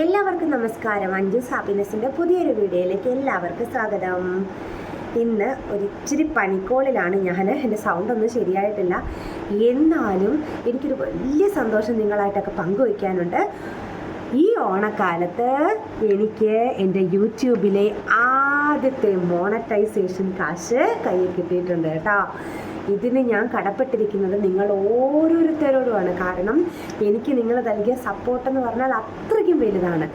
എല്ലാവർക്കും നമസ്കാരം. അഞ്ജൂസ് ഹാപ്പിനെസ്സിന്റെ പുതിയൊരു വീഡിയോയിലേക്ക് എല്ലാവർക്കും സ്വാഗതം. ഇന്ന് ഒരിച്ചിരി പണിക്കോളിലാണ് ഞാൻ എന്റെ സൗണ്ട് ഒന്നും ശരിയായിട്ടില്ല. എന്നാലും എനിക്കൊരു വലിയ സന്തോഷം നിങ്ങളായിട്ടൊക്കെ പങ്കുവയ്ക്കാനുണ്ട്. ഈ ഓണക്കാലത്ത് എനിക്ക് എന്റെ യൂട്യൂബിലെ ആദ്യത്തെ മോണറ്റൈസേഷൻ കാശ് കയ്യിൽ കിട്ടിയിട്ടുണ്ട് കേട്ടോ. ഇതിന് ഞാൻ കടപ്പെട്ടിരിക്കുന്നത് നിങ്ങൾ ഓരോരുത്തരോടുമാണ്. കാരണം എനിക്ക് നിങ്ങൾ നൽകിയ സപ്പോർട്ട് എന്ന് പറഞ്ഞാൽ അത്രയ്ക്കും വലുതാണ്.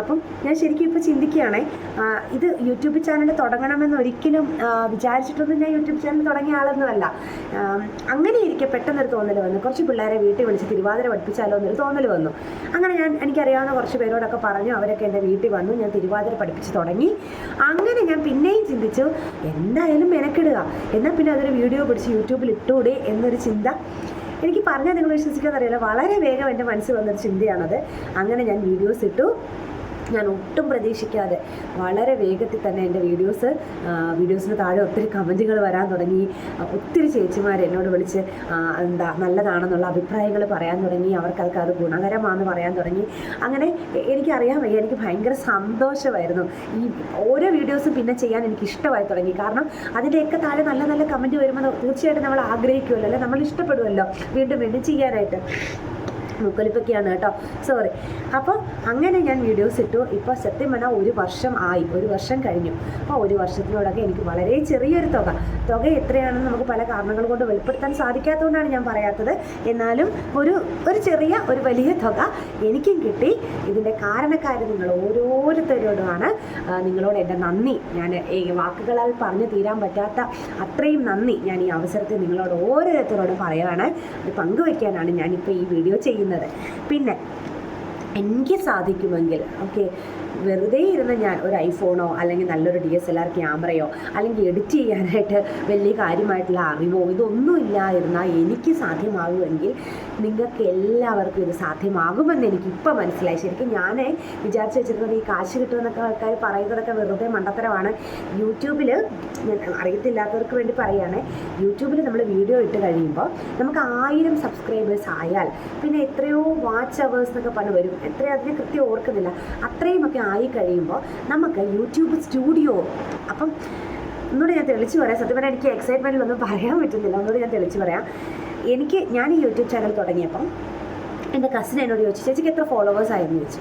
അപ്പം ഞാൻ ശരിക്കും ഇപ്പോൾ ചിന്തിക്കുകയാണേ ഇത് യൂട്യൂബ് ചാനൽ തുടങ്ങണമെന്ന് ഒരിക്കലും വിചാരിച്ചിട്ടൊന്നും ഞാൻ യൂട്യൂബ് ചാനൽ തുടങ്ങിയ ആളൊന്നുമല്ല. അങ്ങനെ ഇരിക്കെ പെട്ടെന്നൊരു തോന്നൽ വന്നു. കുറച്ച് പിള്ളേരെ വീട്ടിൽ വിളിച്ച് തിരുവാതിര പഠിപ്പിച്ചാലോ എന്നൊരു തോന്നൽ വന്നു. അങ്ങനെ ഞാൻ എനിക്കറിയാവുന്ന കുറച്ച് പേരോടൊക്കെ പറഞ്ഞു അവരൊക്കെ എന്റെ വീട്ടിൽ വന്നു ഞാൻ തിരുവാതിര പഠിപ്പിച്ച് തുടങ്ങി. അങ്ങനെ ഞാൻ പിന്നെയും ചിന്തിച്ചു എന്തായാലും മെനക്കിടുക. എന്നാൽ പിന്നെ അതൊരു വീഡിയോ പിടിച്ച് യൂട്യൂബിൽ ഇട്ടൂടെ എന്നൊരു ചിന്ത. എനിക്ക് പറഞ്ഞാൽ നിങ്ങൾ വിശ്വസിക്കാൻ അറിയില്ല വളരെ വേഗം എന്റെ മനസ്സിൽ വന്നൊരു ചിന്തയാണത്. അങ്ങനെ ഞാൻ വീഡിയോസ് ഇട്ടു. ഞാൻ ഒട്ടും പ്രതീക്ഷിക്കാതെ വളരെ വേഗത്തിൽ തന്നെ എന്റെ വീഡിയോസ് വീഡിയോസിന് താഴെ ഒത്തിരി കമന്റുകൾ വരാൻ തുടങ്ങി. ഒത്തിരി ചേച്ചിമാർ എന്നോട് വിളിച്ച് എന്താ നല്ലതാണെന്നുള്ള അഭിപ്രായങ്ങൾ പറയാൻ തുടങ്ങി. അവർക്കൊക്കെ അത് ഗുണകരമാണെന്ന് പറയാൻ തുടങ്ങി. അങ്ങനെ എനിക്കറിയാൻ വയ്യ എനിക്ക് ഭയങ്കര സന്തോഷമായിരുന്നു. ഈ ഓരോ വീഡിയോസും പിന്നെ ചെയ്യാൻ എനിക്ക് ഇഷ്ടമായി തുടങ്ങി. കാരണം അതിന്റെയൊക്കെ താഴെ നല്ല നല്ല കമന്റ് വരുമ്പോൾ തീർച്ചയായിട്ടും നമ്മൾ ആഗ്രഹിക്കുമല്ലോ അല്ലെ? നമ്മൾ ഇഷ്ടപ്പെടുമല്ലോ വീണ്ടും വീണ്ടും ചെയ്യാനായിട്ട്. മുക്കലിപ്പൊക്കെയാണ് കേട്ടോ. സോറി അപ്പോൾ അങ്ങനെ ഞാൻ വീഡിയോസ് ഇട്ടു. ഇപ്പോൾ സത്യം പറഞ്ഞാൽ ഒരു വർഷം ആയി. ഒരു വർഷം കഴിഞ്ഞു. അപ്പോൾ ഒരു വർഷത്തിനോടൊക്കെ എനിക്ക് വളരെ ചെറിയൊരു തുക. തുക എത്രയാണെന്ന് നമുക്ക് പല കാരണങ്ങൾ കൊണ്ട് വെളിപ്പെടുത്താൻ സാധിക്കാത്തതുകൊണ്ടാണ് ഞാൻ പറയാത്തത്. എന്നാലും ഒരു ഒരു ചെറിയ ഒരു വലിയ തുക എനിക്കും കിട്ടി. ഇതിന്റെ കാരണക്കാർ നിങ്ങൾ ഓരോരുത്തരോടുമാണ് നിങ്ങളോട് എന്റെ നന്ദി. ഞാൻ വാക്കുകളാൽ പറഞ്ഞു തീരാൻ പറ്റാത്ത അത്രയും നന്ദി ഞാൻ ഈ അവസരത്തിൽ നിങ്ങളോട് ഓരോരുത്തരോടും പറയുകയാണ് അത് പങ്കുവയ്ക്കാനാണ് ഞാനിപ്പോൾ ഈ വീഡിയോ ചെയ്യുന്നത്. പിന്നെ എനിക്ക് സാധിക്കുമെങ്കിൽ ഓക്കെ വെറുതെ ഇരുന്ന് ഞാൻ ഒരു ഐഫോണോ അല്ലെങ്കിൽ നല്ലൊരു ഡി എസ് എൽ ആർ ക്യാമറയോ അല്ലെങ്കിൽ എഡിറ്റ് ചെയ്യാനായിട്ട് വലിയ കാര്യമായിട്ടുള്ള അറിവോ ഇതൊന്നും ഇല്ലായിരുന്നാൽ എനിക്ക് സാധ്യമാകുമെങ്കിൽ നിങ്ങൾക്ക് എല്ലാവർക്കും ഇത് സാധ്യമാകുമെന്ന് എനിക്ക് ഇപ്പം മനസ്സിലായി. ശരിക്കും ഞാൻ വിചാരിച്ചു വെച്ചിരുന്നത് ഈ കാശ് കിട്ടുമെന്നൊക്കെ ആൾക്കാർ പറയുന്നതൊക്കെ വെറുതെ മണ്ടത്തരമാണ്. യൂട്യൂബിൽ അറിയത്തില്ലാത്തവർക്ക് വേണ്ടി പറയുകയാണ്. യൂട്യൂബിൽ നമ്മൾ വീഡിയോ ഇട്ട് കഴിയുമ്പോൾ നമുക്ക് ആയിരം സബ്സ്ക്രൈബേഴ്സ് ആയാൽ പിന്നെ എത്രയോ വാച്ച് അവേഴ്സ് എന്നൊക്കെ പറഞ്ഞ് വരും. എത്രയോ അതിനെ കൃത്യം ഓർക്കുന്നില്ല. അത്രയും ഒക്കെ ആയി കഴിയുമ്പോൾ നമുക്ക് യൂട്യൂബ് സ്റ്റുഡിയോ അപ്പം ഒന്നുകൂടി ഞാൻ തെളിച്ച് പറയാം. സത്യം പറഞ്ഞാൽ എനിക്ക് എക്സൈറ്റ്മെന്റിലൊന്നും പറയാൻ പറ്റുന്നില്ല. ഒന്നുകൂടി ഞാൻ തെളിച്ച് പറയാം. എനിക്ക് ഞാൻ ഈ യൂട്യൂബ് ചാനൽ തുടങ്ങിയപ്പം എന്റെ കസിൻ എന്നോട് ചോദിച്ചു ചേച്ചിക്ക് എത്ര ഫോളോവേഴ്സ് ആയിരുന്നു ചോദിച്ചു.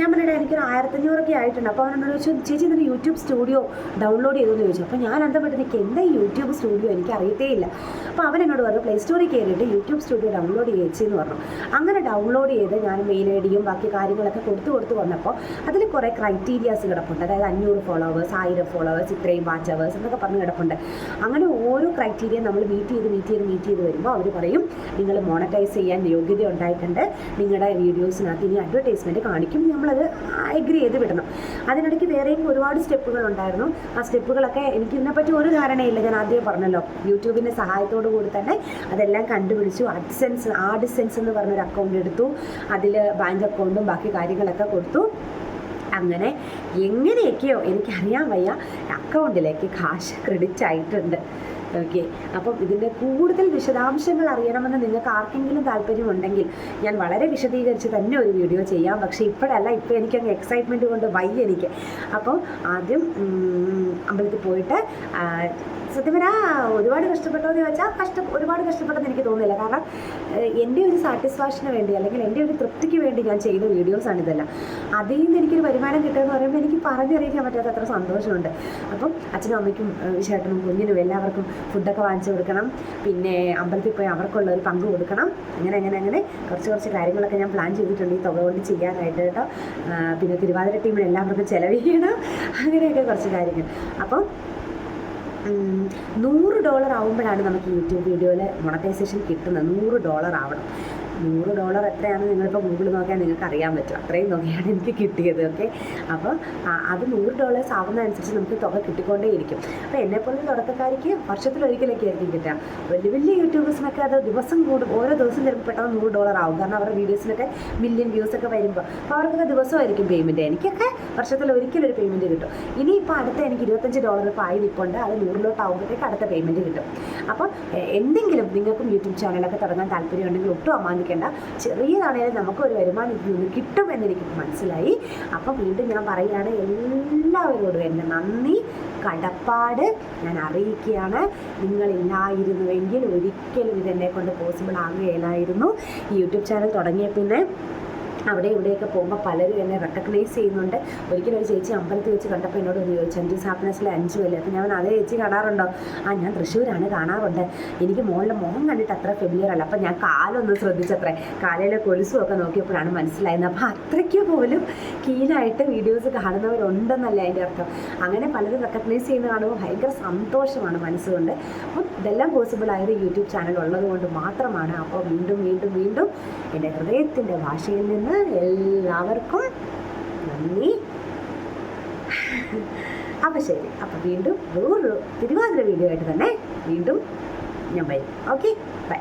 ഞാൻ പറഞ്ഞിട്ട് എനിക്കൊരു ആയിരത്തഞ്ഞൂറൊക്കെ ആയിട്ടുണ്ട്. അപ്പോൾ അവനോട് ചോദിച്ചു ചേച്ചി ഇതിന്റെ യൂട്യൂബ് സ്റ്റുഡിയോ ഡൗൺലോഡ് ചെയ്തെന്ന് ചോദിച്ചു. അപ്പോൾ ഞാൻ അന്തപ്പെട്ട് എനിക്ക് എന്താ യൂട്യൂബ് സ്റ്റുഡിയോ? എനിക്ക് അറിയത്തേ ഇല്ല. അപ്പോൾ അവൻ എന്നോട് പറഞ്ഞു പ്ലേ സ്റ്റോറിൽ കയറിയിട്ട് യൂട്യൂബ് സ്റ്റുഡിയോ ഡൗൺലോഡ് ചെയ്യിച്ചെന്ന് പറഞ്ഞു. അങ്ങനെ ഡൗൺലോഡ് ചെയ്ത് ഞാൻ മെയിൽ ഐ ഡിയും ബാക്കി കാര്യങ്ങളൊക്കെ കൊടുത്തു കൊടുത്ത് വന്നപ്പോൾ അതിൽ കുറേ ക്രൈറ്റീരിയാസ് കിടപ്പുണ്ട്. അതായത് അഞ്ഞൂറ് ഫോളോവേഴ്സ് ആയിരം ഫോളോവേഴ്സ് ഇത്രയും വാച്ച് അവേഴ്സ് എന്നൊക്കെ പറഞ്ഞ് കിടപ്പുണ്ട്. അങ്ങനെ ഓരോ ക്രൈറ്റീരിയ നമ്മൾ മീറ്റ് ചെയ്ത് മീറ്റ് ചെയ്ത് മീറ്റ് ചെയ്ത് വരുമ്പോൾ അവർ പറയും നിങ്ങൾ മോണറ്റൈസ് ചെയ്യാൻ യോഗ്യത ഉണ്ടായിട്ടുണ്ട്. നിങ്ങളുടെ വീഡിയോസിനകത്ത് ഇനി അഡ്വർടൈസ്മെന്റ് കാണിക്കും നമ്മളത് അഗ്രി ചെയ്ത് വിടണം. അതിനിടയ്ക്ക് വേറെയും ഒരുപാട് സ്റ്റെപ്പുകൾ ഉണ്ടായിരുന്നു. ആ സ്റ്റെപ്പുകളൊക്കെ എനിക്ക് ഇതിനെപ്പറ്റി ഒരു ധാരണയില്ല. ഞാൻ ആദ്യം പറഞ്ഞല്ലോ യൂട്യൂബിന്റെ സഹായത്തോടു കൂടി തന്നെ അതെല്ലാം കണ്ടുപിടിച്ചു. അഡ്സെൻസ് ആഡിസെൻസ് എന്ന് പറഞ്ഞൊരു അക്കൗണ്ട് എടുത്തു. അതിൽ ബാങ്ക് അക്കൗണ്ടും ബാക്കി കാര്യങ്ങളൊക്കെ കൊടുത്തു. അങ്ങനെ എങ്ങനെയൊക്കെയോ എനിക്കറിയാൻ വയ്യ. അക്കൗണ്ടിലേക്ക് കാശ് ക്രെഡിറ്റ് ആയിട്ടുണ്ട്. ഓക്കെ. അപ്പം ഇതിന്റെ കൂടുതൽ വിശദാംശങ്ങൾ അറിയണമെന്ന് നിങ്ങൾക്ക് ആർക്കെങ്കിലും താല്പര്യമുണ്ടെങ്കിൽ ഞാൻ വളരെ വിശദീകരിച്ച് തന്നെ ഒരു വീഡിയോ ചെയ്യാം. പക്ഷേ ഇപ്പോഴല്ല ഇപ്പോൾ എനിക്കങ്ങ് എക്സൈറ്റ്മെന്റ് കൊണ്ട് വയ്യ എനിക്ക്. അപ്പോൾ ആദ്യം അമ്പലത്തിൽ പോയിട്ട് സത്യം പറഞ്ഞാൽ ഒരുപാട് കഷ്ടപ്പെട്ടോ എന്ന് ചോദിച്ചാൽ കഷ്ട ഒരുപാട് കഷ്ടപ്പെട്ടെന്ന് എനിക്ക് തോന്നുന്നില്ല. കാരണം എന്റെ ഒരു സാറ്റിസ്ഫാക്ഷന് വേണ്ടി അല്ലെങ്കിൽ എന്റെ ഒരു തൃപ്തിക്ക് വേണ്ടി ഞാൻ ചെയ്യുന്ന വീഡിയോസാണ് ഇതെല്ലാം. അതിൽ നിന്ന് എനിക്കൊരു വരുമാനം കിട്ടുമെന്ന് പറയുമ്പോൾ എനിക്ക് പറഞ്ഞറിയിക്കാൻ പറ്റാത്ത അത്ര സന്തോഷമുണ്ട്. അപ്പം അച്ഛനും അമ്മയ്ക്കും ചേട്ടനും കുഞ്ഞിനും എല്ലാവർക്കും ഫുഡൊക്കെ വാങ്ങിച്ചു കൊടുക്കണം. പിന്നെ അമ്പലത്തിൽ പോയി അവർക്കുള്ള ഒരു പങ്ക് കൊടുക്കണം. അങ്ങനെ അങ്ങനെ അങ്ങനെ കുറച്ച് കുറച്ച് കാര്യങ്ങളൊക്കെ ഞാൻ പ്ലാൻ ചെയ്തിട്ടുണ്ട് ഈ തുക കൊണ്ട് ചെയ്യാനായിട്ട് കേട്ടോ. പിന്നെ തിരുവാതിര ടീമിന് എല്ലാവർക്കും ചിലവ് ചെയ്യണം. അങ്ങനെയൊക്കെ കുറച്ച് കാര്യങ്ങൾ. അപ്പം നൂറ് ഡോളർ ആവുമ്പോഴാണ് നമുക്ക് യൂട്യൂബ് വീഡിയോയിൽ മൊണറ്റൈസേഷൻ കിട്ടുന്നത്. നൂറ് ഡോളർ ആവണം. നൂറ് ഡോളർ എത്രയാണ് നിങ്ങളിപ്പോൾ ഗൂഗിൾ നോക്കിയാൽ നിങ്ങൾക്ക് അറിയാൻ പറ്റും. അത്രയും തുകയാണ് എനിക്ക് കിട്ടിയത് ഓക്കെ അപ്പോൾ അത് നൂറ് ഡോളേഴ്സ് ആവുന്നതനുസരിച്ച് നമുക്ക് തുക കിട്ടിക്കൊണ്ടേയിരിക്കും. അപ്പോൾ എന്നെപ്പോലെ തുടക്കക്കാരിക്ക് വർഷത്തിലൊരിക്കലൊക്കെ ആയിരിക്കും കിട്ടുക. വലിയ വലിയ യൂട്യൂബേഴ്സിനൊക്കെ അത് ദിവസം കൂടും. ഓരോ ദിവസം ചിലപ്പോൾ പെട്ടെന്ന് നൂറ് ഡോളർ ആവും. കാരണം അവരുടെ വീഡിയോസിനൊക്കെ മില്യൺ വ്യൂസ് ഒക്കെ വരുമ്പോൾ അപ്പോൾ അവർക്കൊക്കെ ദിവസമായിരിക്കും പേയ്മെന്റ് എനിക്കൊക്കെ വർഷത്തിൽ ഒരിക്കലൊരു പേയ്മെന്റ് കിട്ടും. ഇനിയിപ്പോൾ അടുത്ത എനിക്ക് ഇരുപത്തഞ്ച് ഡോളർ ഇപ്പോൾ ആയി അത് നൂറിലോട്ട് ആകുമ്പോഴത്തേക്ക് അടുത്ത പേയ്മെന്റ് കിട്ടും. അപ്പോൾ എന്തെങ്കിലും നിങ്ങൾക്കും യൂട്യൂബ് ചാനലൊക്കെ തുടങ്ങാൻ താല്പര്യമുണ്ടെങ്കിൽ ഒട്ടും അമാന്തി തോന്നിക്കേണ്ട ചെറിയതാണെങ്കിലും നമുക്കൊരു വരുമാനം കിട്ടുമെന്ന് എനിക്ക് മനസ്സിലായി. അപ്പോൾ വീണ്ടും ഞാൻ പറയുകയാണ് എല്ലാവരോടും എന്റെ നന്ദി കടപ്പാട് ഞാൻ അറിയിക്കുകയാണ്. നിങ്ങളില്ലായിരുന്നുവെങ്കിൽ ഒരിക്കലും ഇതെന്നെ കൊണ്ട് പോസിബിൾ ആകുകയില്ലായിരുന്നു യൂട്യൂബ് ചാനൽ തുടങ്ങിയ പിന്നെ അവിടെ ഇവിടെയൊക്കെ പോകുമ്പോൾ പലരും എന്നെ റെക്കഗ്നൈസ് ചെയ്യുന്നുണ്ട്. ഒരിക്കലും ഒരു ചേച്ചി അമ്പലത്തിൽ വെച്ച് കണ്ടപ്പോൾ എന്നോട് ഒന്ന് ചോദിച്ചു അഞ്ചു ഹാപ്പിനെസ്സിലെ അഞ്ചു അല്ലേ അപ്പോൾ ഞാൻ അതേ ചേച്ചി കാണാറുണ്ടോ? ആ ഞാൻ തൃശ്ശൂരാണ് കാണാറുണ്ട്. എനിക്ക് മോളുടെ മുഖം കണ്ടിട്ട് അത്ര ഫെമിലിയർ അല്ല. അപ്പോൾ ഞാൻ കാലൊന്ന് ശ്രദ്ധിച്ചത്രേ. കാലയിലെ കൊലുസും ഒക്കെ നോക്കിയപ്പോഴാണ് മനസ്സിലായത് അപ്പോൾ അത്രയ്ക്ക് പോലും കീനായിട്ട് വീഡിയോസ് കാണുന്നവരുണ്ടെന്നല്ല അതിന്റെ അർത്ഥം. അങ്ങനെ പലരും റെക്കഗ്നൈസ് ചെയ്യുന്ന കാണുമ്പോൾ ഭയങ്കര സന്തോഷമാണ് മനസ്സുകൊണ്ട്. അപ്പം ഇതെല്ലാം പോസിബിൾ ആയത് യൂട്യൂബ് ചാനൽ ഉള്ളത് കൊണ്ട് മാത്രമാണ് അപ്പോൾ വീണ്ടും വീണ്ടും വീണ്ടും എന്റെ ഹൃദയത്തിന്റെ ഭാഷയിൽ നിന്ന് എല്ലാവർക്കും നന്ദി. അപ്പോൾ ശരി അപ്പോൾ വീണ്ടും വേറൊരു തിരുവാതിര വീഡിയോ ആയിട്ട് തന്നെ വീണ്ടും ഞാൻ വരും. Okay bye